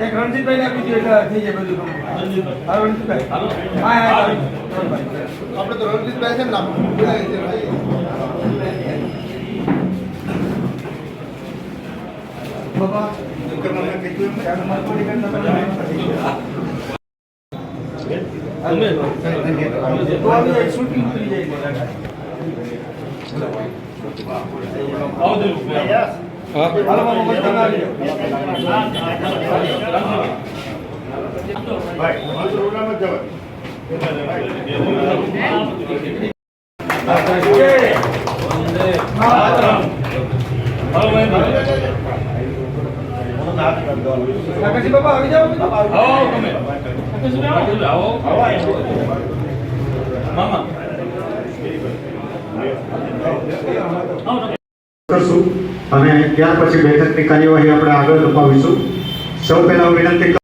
એક રણજીતભાઈ આપી દો એટલે થઈ જાય બધું હા, રણજીતભાઈ. હા, હા, હા. આપણે તો રણજીતભાઈ છે ને બાબા, તમે- તો આવી જાય, હાલો, બાબા, બસ તમે આવી જાઓ. કાકાજી બાબા આવી જાઓ કરશું અને ત્યાર પછી બેઠકની કાર્યવાહી આપણે આગળ ધપાવીશું. સૌ પહેલા વિનંતી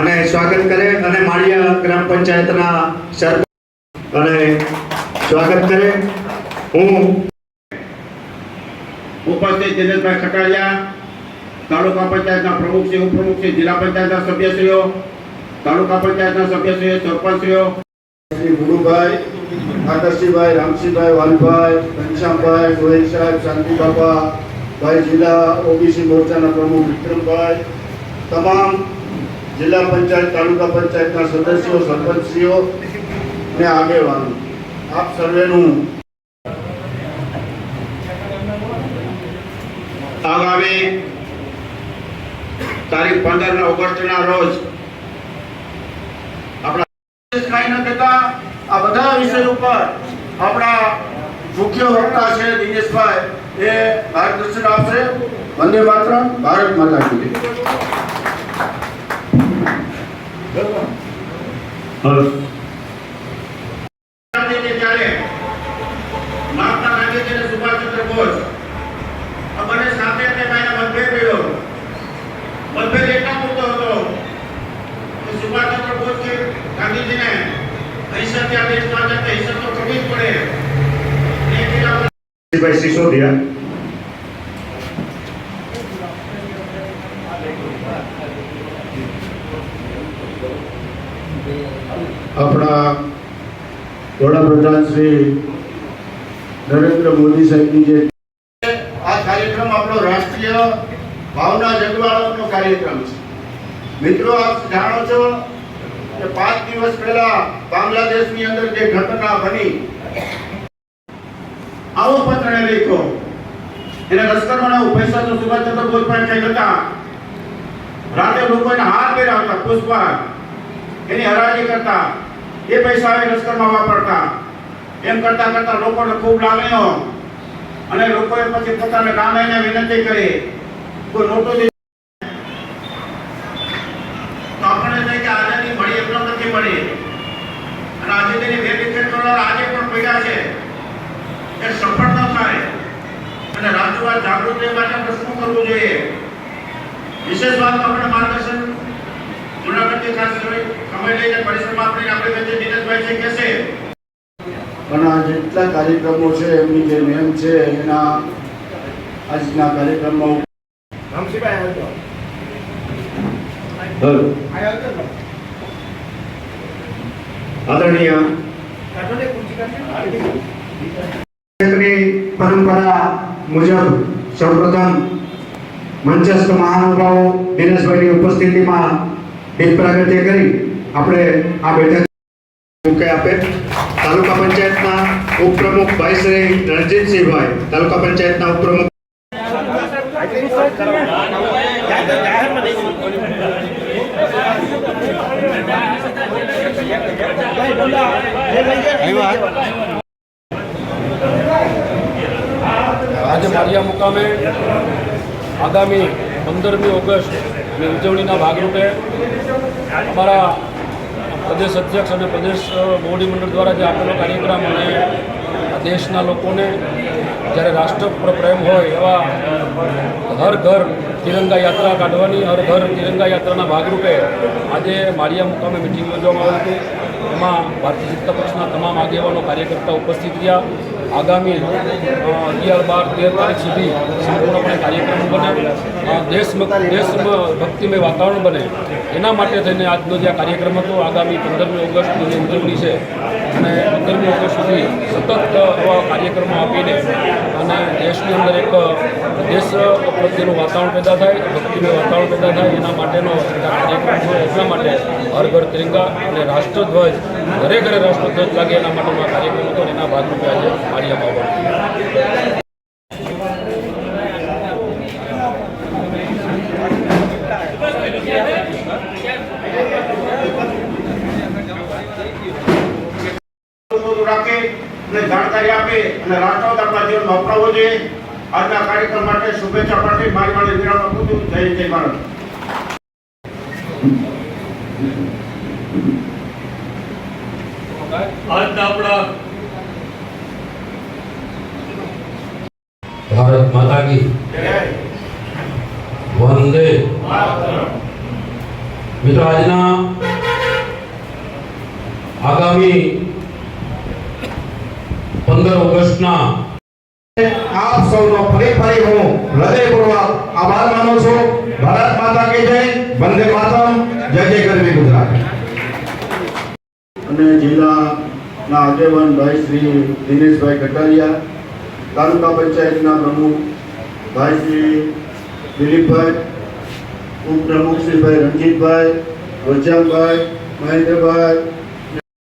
અને સ્વાગત કરે અને માળિયા ગ્રામ પંચાયતના સરપંચ અને સ્વાગત કરે. હું ઉપસ્થિત દિનેશભાઈ ખટાળિયા તાલુકા પંચાયતના પ્રમુખ ઉપપ્રમુખશ્રી ઉપપ્રમુખ શ્રી, જિલ્લા પંચાયતના સભ્યશ્રીઓ, તાલુકા પંચાયતના સભ્યશ્રીઓ, સરપંચશ્રીઓ. શ્રી ગુરુભાઈ આદર્શીભાઈ રામસિંહભાઈ વાલભાઈ, ઘનશ્યામભાઈ ગોહિલ સાહેબ, શાંતિ બાપા, ભાઈ જિલ્લા ઓબીસી મોરચાના પ્રમુખ વિક્રમભાઈ, તમામ જિલ્લા પંચાયત, તાલુકા પંચાયતના સદસ્યો, સરપંચશ્રીઓ ને આગેવાનો. આપ સર્વેનું આગામી તારીખ પંદર ઓગસ્ટના રોજ આપણા આ બધા વિષય ઉપર આપણા મુખ્ય વક્તા છે દિનેશભાઈ. એ માર્ગદર્શન આપશે. વંદે માતરમ, ભારત માતા કી જય. ગાંધીજી ત્યારે મહાત્મા ગાંધીજી અને સુભાષચંદ્ર બોઝ આ બંને સાથે તે ભાઈને મતભેદ થયો મતભેદ એટલા પૂરતો હતો કે સુભાષચંદ્ર બોઝ કે ગાંધીજીને અહિંસાથી આ દેશમાં જતા અહિંસા તો કરવી જ પડે એ કીધા ભાઈ સિસોદિયા આપણા વડાપ્રધાન શ્રી નરેન્દ્ર મોદી સાહેબની જે આ કાર્યક્રમ આપણો રાષ્ટ્રીય ભાવના જગવાળાનો કાર્યક્રમ છે. મિત્રો, આપ જાણો છો કે પાંચ દિવસ પહેલા બાંગ્લાદેશની અંદર જે ઘટના બની પત્ર એને લખ્યો એને લશ્કરમાં પૈસા તો સુભાષચંદ્ર બોઝ પણ કઈ હતા રાતે લોકો એને હાથ પહેરાવતા પુષ્પા એની હરાજી કરતા. એ પૈસા એ લશ્કરમાં વાપરતા. એમ કરતા કરતા લોકોને ખૂબ લાગણીઓ. અને લોકોએ પછી પોતાના ગામ એને વિનંતી કરી. કોઈ નોટો દે તો આપણને કે આઝાદી મળી એટલો નથી મળી. અને આજે તેની વેરિફિકેશન કરવા આજે પણ પડ્યા છે. એ સફળ અને રાજ્યવાદ જાગૃત માટે આપણે શું કરવું જોઈએ? વિશેષ વાત આપણે માર્ગદર્શન જુનાગઢથી ખાસ સમય લઈને પરિશ્રમ આપણે આપણે વચ્ચે દિનેશભાઈ છે કહેશે પણ જેટલા કાર્યક્રમો છે એમની જે નેમ છે એના આજના કાર્યક્રમમાં આદરણીય પરંપરા મુજબ સૌપ્રથમ મંચસ્થ મહાનુભાવો દિનેશભાઈની ઉપસ્થિતિમાં દીપ પ્રાગટ્ય કરી આપણે આ બેઠક મૂકે આપે. તાલુકા પંચાયતના ઉપપ્રમુખ ભાઈ શ્રી રણજીતસિંહભાઈ, તાલુકા પંચાયતના ઉપપ્રમુખ આજે માળિયા મુકામે આગામી પંદરમી ઓગસ્ટની ઉજવણીના ભાગરૂપે અમારા પ્રદેશ અધ્યક્ષ અને પ્રદેશ બોડી મંડળ દ્વારા જે આપેલો કાર્યક્રમ અને દેશના લોકોને જ્યારે રાષ્ટ્ર પર પ્રેમ હોય એવા હર ઘર તિરંગા યાત્રા કાઢવાની, હર ઘર તિરંગા યાત્રાના ભાગરૂપે આજે માળિયા મુકામે મિટિંગ યોજવામાં આવી હતી. એમાં ભારતીય જનતા પક્ષના તમામ આગેવાનો, કાર્યકર્તા ઉપસ્થિત રહ્યા. આગામી અગિયાર બાર તેર તારીખ સુધી સંપૂર્ણપણે કાર્યક્રમ બને. દેશ દેશ વાતાવરણ બને. એના માટે થઈને આજનો જે કાર્યક્રમ હતો, આગામી પંદરમી ઓગસ્ટની જે ઉજવણી છે, અને પંદરમી ઓગસ્ટ સુધી સતત આવા કાર્યક્રમો આપીને અને દેશની અંદર એક દેશ પ્રત્યેનું વાતાવરણ પેદા થાય, ભક્તિનું વાતાવરણ પેદા થાય, એના માટેનો કાર્યક્રમ છે. એટલા માટે હર ઘર તિરંગા અને રાષ્ટ્રધ્વજ, ઘરે ઘરે રાષ્ટ્રધ્વજ લાગે એના માટેનો કાર્યક્રમ હતો એના ભાગરૂપે આજે માળિયા બાબા બધું રાખે અને જાણકારી આપે અને રાષ્ટ્રવાદ આપણા જીવનમાં અપનાવવો જોઈએ. આજના કાર્યક્રમ માટે શુભેચ્છા પાઠવી મારી માટે વિરામ આપું છું. જય હિન્દ, જય ભારત. આજના આપણા ભારત માતા કી વંદે મિત્રો આજના આગામી પંદર ઓગસ્ટના. આપ સૌનો ફરી ફરી હું હૃદયપૂર્વક આભાર માનું છું. ભારત માતા કે જય. વંદે માતરમ. જય જય ગરવી ગુજરાત. અને જિલ્લાના આગેવાન ભાઈ શ્રી દિનેશભાઈ કટારિયા, તાલુકા પંચાયતના પ્રમુખ ભાઈ શ્રી દિલીપભાઈ, ઉપપ્રમુખ શ્રી ભાઈ રણજીતભાઈ વજામભાઈ મહેન્દ્રભાઈ